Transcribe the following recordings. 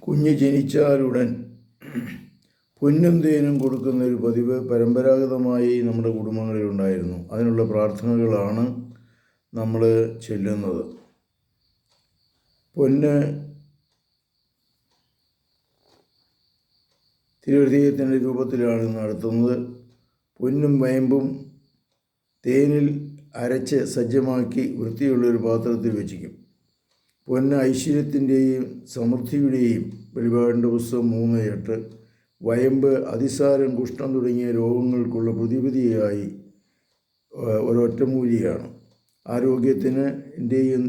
കുഞ്ഞ് ജനിച്ചാലുടൻ പൊന്നും തേനും കൊടുക്കുന്ന ഒരു പതിവ് പരമ്പരാഗതമായി നമ്മുടെ കുടുംബങ്ങളിൽ ഉണ്ടായിരുന്നു. അതിനുള്ള പ്രാർത്ഥനകളാണ് നമ്മൾ ചെല്ലുന്നത്. പൊന്ന് തിരുഹൃദയത്തിന്റെ രൂപത്തിലാണ് നടത്തുന്നത്. പൊന്നും വയമ്പും തേനിൽ അരച്ച് സജ്ജമാക്കി വൃത്തിയുള്ളൊരു പാത്രത്തിൽ വെച്ചിരിക്കും. പൊന്ന് ഐശ്വര്യത്തിന്റെയും സമൃദ്ധിയുടെയും വെളിപാടിന്റെ പുസ്തകം മൂന്ന് എട്ട് വയമ്പ് അതിസാരം കുഷ്ഠം തുടങ്ങിയ രോഗങ്ങൾക്കുള്ള പ്രതിവിധിയായി ഏഹ്, ഒരൊറ്റമൂലിയാണ്. ആരോഗ്യത്തിന് ഇന്റെയും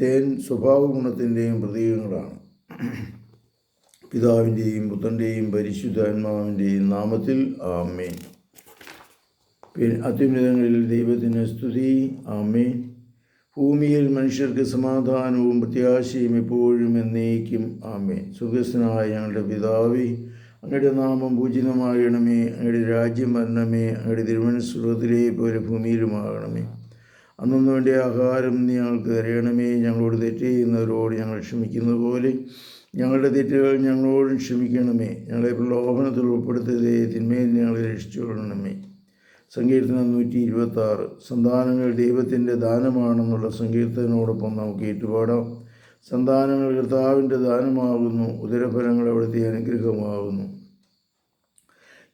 തേൻ സ്വഭാവ ഗുണത്തിന്റെയും പ്രതീകങ്ങളാണ്. പിതാവിന്റെയും പുത്രന്റെയും പരിശുദ്ധാത്മാവിന്റെയും നാമത്തിൽ ആമേൻ. പിന്നെ അത്യുന്നതങ്ങളിൽ ദൈവത്തിന് സ്തുതി. ആമേൻ. ഭൂമിയിൽ മനുഷ്യർക്ക് സമാധാനവും പ്രത്യാശയും എപ്പോഴും എന്നേക്കും. ആമേ സുഖസ്നായ ഞങ്ങളുടെ പിതാവി അങ്ങയുടെ നാമം പൂജിതമാകണമേ അങ്ങയുടെ രാജ്യം വരണമേ അങ്ങയുടെ തിരുവനന്തപുരത്തിലെ പോലെ ഭൂമിയിലുമാകണമേ. അന്നു വേണ്ട ആഹാരം ഞങ്ങൾക്ക് തരയണമേ ഞങ്ങളോട് തെറ്റ് ചെയ്യുന്നവരോട് ഞങ്ങൾ ക്ഷമിക്കുന്ന പോലെ ഞങ്ങളുടെ തെറ്റുകൾ ഞങ്ങളോടും ക്ഷമിക്കണമേ. ഞങ്ങളെ പ്രലോഭനത്തിൽ ഉൾപ്പെടുത്തതേ തിന്മയിൽ ഞങ്ങളെ രക്ഷിച്ചുകൊള്ളണമേ. സങ്കീർത്തനം നൂറ്റി ഇരുപത്തി ആറ് സന്താനങ്ങൾ ദൈവത്തിന്റെ ദാനമാണെന്നുള്ള സങ്കീർത്തനോടൊപ്പം നമുക്ക് ഏറ്റുപാടാം. സന്താനങ്ങൾ കർത്താവിന്റെ ദാനമാകുന്നു ഉദരഫലങ്ങൾ അവിടുത്തെ അനുഗ്രഹമാകുന്നു.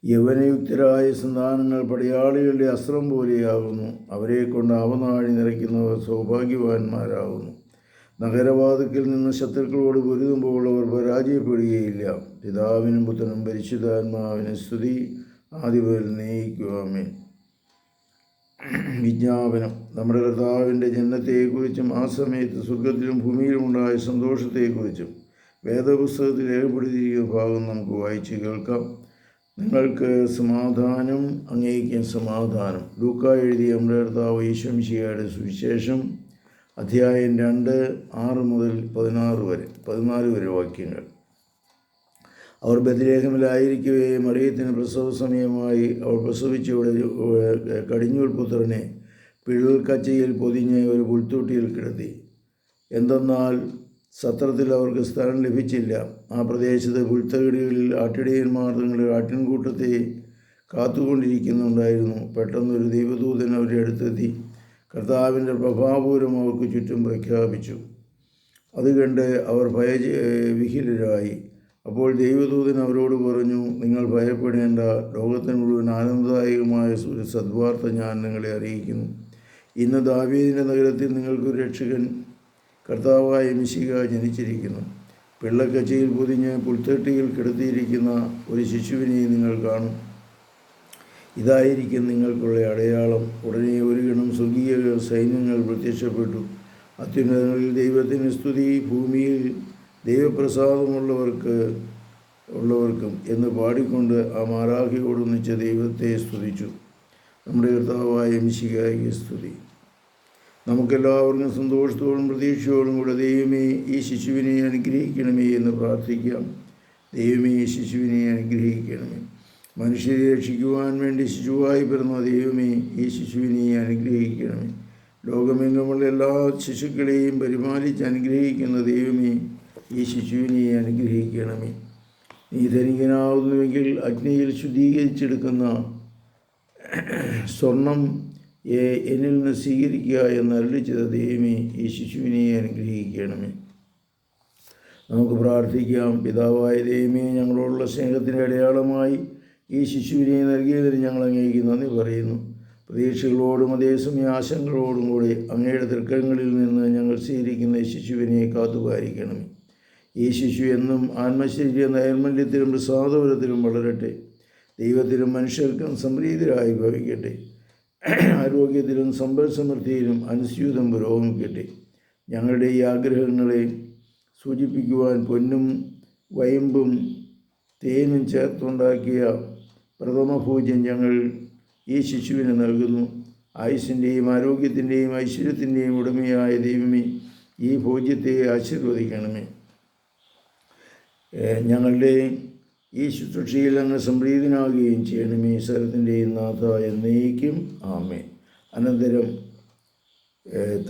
യൗവനയുക്തരായ സന്താനങ്ങൾ പടയാളികളുടെ അസ്ത്രം പോലെയാകുന്നു. അവരെ കൊണ്ട് അവനാഴി നിറയ്ക്കുന്നവർ സൗഭാഗ്യവാന്മാരാകുന്നു. നഗരവാതിക്കൽ നിന്ന് ശത്രുക്കളോട് പൊരുതുമ്പോൾ അവർ പരാജയപ്പെടുകയില്ല. പിതാവിനും പുത്രനും പരിശുദ്ധാത്മാവിനും സ്തുതി. ആദ്യപോലെ നയിക്കുവാമേ വിജ്ഞാപനം. നമ്മുടെ കർത്താവിന്റെ ജനനത്തെക്കുറിച്ചും ആ സമയത്ത് സ്വർഗത്തിലും ഭൂമിയിലും ഉണ്ടായ സന്തോഷത്തെക്കുറിച്ചും വേദപുസ്തകത്തിൽ രേഖപ്പെടുത്തിയിരിക്കുന്ന ഭാഗം നമുക്ക് വായിച്ച് കേൾക്കാം. നിങ്ങൾക്ക് സമാധാനം അങ്ങേക്കും സമാധാനം. ലൂക്ക എഴുതിയ നമ്മുടെ കർത്താവ് ഈശ്വംശിയുടെ സുവിശേഷം അധ്യായം രണ്ട് ആറ് മുതൽ പതിനാറ് വരെ പതിനാല് വരെ വാക്യങ്ങൾ. അവർ ബദിലേഖമിലായിരിക്കവേ മറിയത്തിന് പ്രസവ സമയമായി അവൾ പ്രസവിച്ചു കടിഞ്ഞൂൽ പുത്രനെ പിഴൽ കച്ചയിൽ പൊതിഞ്ഞ് ഒരു പുൽത്തൊട്ടിയിൽ കിടത്തി. എന്തെന്നാൽ സത്രത്തിൽ അവർക്ക് സ്ഥലം ലഭിച്ചില്ല. ആ പ്രദേശത്ത് പുൽത്തകിടികളിൽ ആട്ടിടയന്മാർ തങ്ങളുടെ ആട്ടിൻകൂട്ടത്തെ കാത്തുകൊണ്ടിരിക്കുന്നുണ്ടായിരുന്നു. പെട്ടെന്നൊരു ദൈവദൂതൻ അവരെ അടുത്തെത്തി കർത്താവിന്റെ പ്രഭാപൂരം അവർക്ക് ചുറ്റും പ്രഖ്യാപിച്ചു. അത് കണ്ട് അവർ ഭയ വിഹിലരായി അപ്പോൾ ദൈവദൂതൻ അവരോട് പറഞ്ഞു നിങ്ങൾ ഭയപ്പെടേണ്ട. ലോകത്തിന് മുഴുവൻ ആനന്ദദായകമായ ഒരു സദ്വാർത്ത ഞാൻ നിങ്ങളെ അറിയിക്കുന്നു. ഇന്ന് ദാവീദിന്റെ നഗരത്തിൽ നിങ്ങൾക്കൊരു രക്ഷകൻ കർത്താവായ മിശിക ജനിച്ചിരിക്കുന്നു. പിള്ളക്കച്ചയിൽ പൊതിഞ്ഞ് പുൽത്തട്ടിയിൽ കിടത്തിയിരിക്കുന്ന ഒരു ശിശുവിനെ നിങ്ങൾ കാണും. ഇതായിരിക്കും നിങ്ങൾക്കുള്ള അടയാളം. ഉടനെ ഒരു ഗണം സ്വർഗീയ സൈന്യങ്ങൾ പ്രത്യക്ഷപ്പെട്ടു. അത്യുന്നതങ്ങളിൽ ദൈവത്തിന് സ്തുതി. ഭൂമിയിൽ ദൈവപ്രസാദമുള്ളവർക്ക് ഉള്ളവർക്കും എന്ന് പാടിക്കൊണ്ട് ആ മാറാഹിയോടൊന്നിച്ച് ദൈവത്തെ സ്തുതിച്ചു. നമ്മുടെ കർത്താവായ മിശികായിക സ്തുതി. നമുക്കെല്ലാവർക്കും സന്തോഷത്തോടും പ്രതീക്ഷയോടും കൂടെ ദൈവമേ ഈ ശിശുവിനെ അനുഗ്രഹിക്കണമേ എന്ന് പ്രാർത്ഥിക്കാം. ദൈവമേ ഈ ശിശുവിനെ അനുഗ്രഹിക്കണമേ. മനുഷ്യരെ രക്ഷിക്കുവാൻ വേണ്ടി ശിശുവായി പിറന്ന ദൈവമേ ഈ ശിശുവിനെ അനുഗ്രഹിക്കണമേ. ലോകമെങ്ങുമുള്ള എല്ലാ ശിശുക്കളെയും പരിപാലിച്ച് അനുഗ്രഹിക്കുന്ന ദൈവമേ ഈ ശിശുവിനെ അനുഗ്രഹിക്കണമേ നീ ധനികനാവുന്നുവെങ്കിൽ അഗ്നിയിൽ ശുദ്ധീകരിച്ചെടുക്കുന്ന സ്വർണം എന്നിൽ നിന്ന് സ്വീകരിക്കുക എന്ന് അരുളിച്ചത് ദൈവമേ ഈ ശിശുവിനെ അനുഗ്രഹിക്കണമേ നമുക്ക് പ്രാർത്ഥിക്കാം. പിതാവായ ദൈവമേ ഞങ്ങളോടുള്ള സ്നേഹത്തിന്റെ അടയാളമായി ഈ ശിശുവിനെ നൽകിയതിന് ഞങ്ങൾ അങ്ങേക്ക് നന്ദി പറയുന്നു. പ്രതീക്ഷകളോടും അതേസമയം ആശങ്കകളോടും കൂടി അങ്ങയുടെ തൃക്കങ്ങളിൽ നിന്ന് ഞങ്ങൾ സ്വീകരിക്കുന്ന ശിശുവിനെ കാത്തുപാലിക്കണമേ. ഈ ശിശു എന്നും ആത്മശരീര നൈർമല്യത്തിലും പ്രസാദപരത്തിലും വളരട്ടെ. ദൈവത്തിലും മനുഷ്യർക്കും സംപ്രീതരായി ഭവിക്കട്ടെ. ആരോഗ്യത്തിലും സമ്പൽ സമൃദ്ധിയിലും അനുസ്യൂതം പുരോഗമിക്കട്ടെ. ഞങ്ങളുടെ ഈ ആഗ്രഹങ്ങളെ സൂചിപ്പിക്കുവാൻ പൊന്നും വയമ്പും തേനും ചേർത്തുണ്ടാക്കിയ പ്രഥമ പൂജ്യം ഞങ്ങൾ ഈ ശിശുവിന് നൽകുന്നു. ആയുസിന്റെയും ആരോഗ്യത്തിന്റെയും ഐശ്വര്യത്തിന്റെയും ഉടമയായ ദൈവമേ ഈ ഭോജ്യത്തെ ആശീർവദിക്കണമേ. ഏഹ് ഞങ്ങളുടെ ഈ ശുശ്രൂഷയിൽ അങ്ങ് സംപ്രീതനാകുകയും ചെയ്യണമേ സ്ഥലത്തിന്റെയും നാഥ എന്നേക്കും. ആമേ അനന്തരം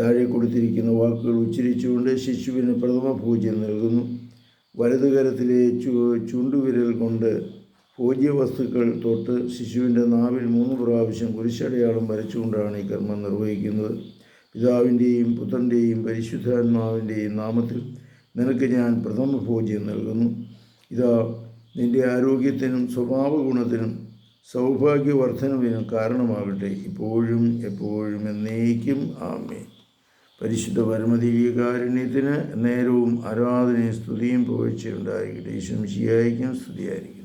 താഴെ കൊടുത്തിരിക്കുന്ന വാക്കുകൾ ഉച്ചരിച്ചുകൊണ്ട് ശിശുവിന് പ്രഥമ പൂജ്യം നൽകുന്നു. വലതു കരത്തിലെ ചു ചുണ്ടുവിരൽ കൊണ്ട് ഭോജ്യവസ്തുക്കൾ തൊട്ട് ശിശുവിന്റെ നാവിൽ മൂന്ന് പ്രാവശ്യം കുരിശടയാളം വരച്ചുകൊണ്ടാണ് ഈ കർമ്മം നിർവഹിക്കുന്നത്. പിതാവിന്റെയും പുത്രന്റെയും പരിശുദ്ധാത്മാവിന്റെയും നാമത്തിൽ നിനക്ക് ഞാൻ പ്രഥമ ഭോജ്യം നൽകുന്നു. ഇതാ നിന്റെ ആരോഗ്യത്തിനും സ്വഭാവ ഗുണത്തിനും സൗഭാഗ്യവർദ്ധനവിനും കാരണമാകട്ടെ. ഇപ്പോഴും എപ്പോഴും എന്നേക്കും ആമേ പരിശുദ്ധ പരമദിവ്യകാരുണ്യത്തിന് നേരവും ആരാധനയും സ്തുതിയും പുകഴ്ചയുണ്ടായിരിക്കട്ടെ ഈശ്വരം ശിയായിരിക്കും സ്തുതിയായിരിക്കും.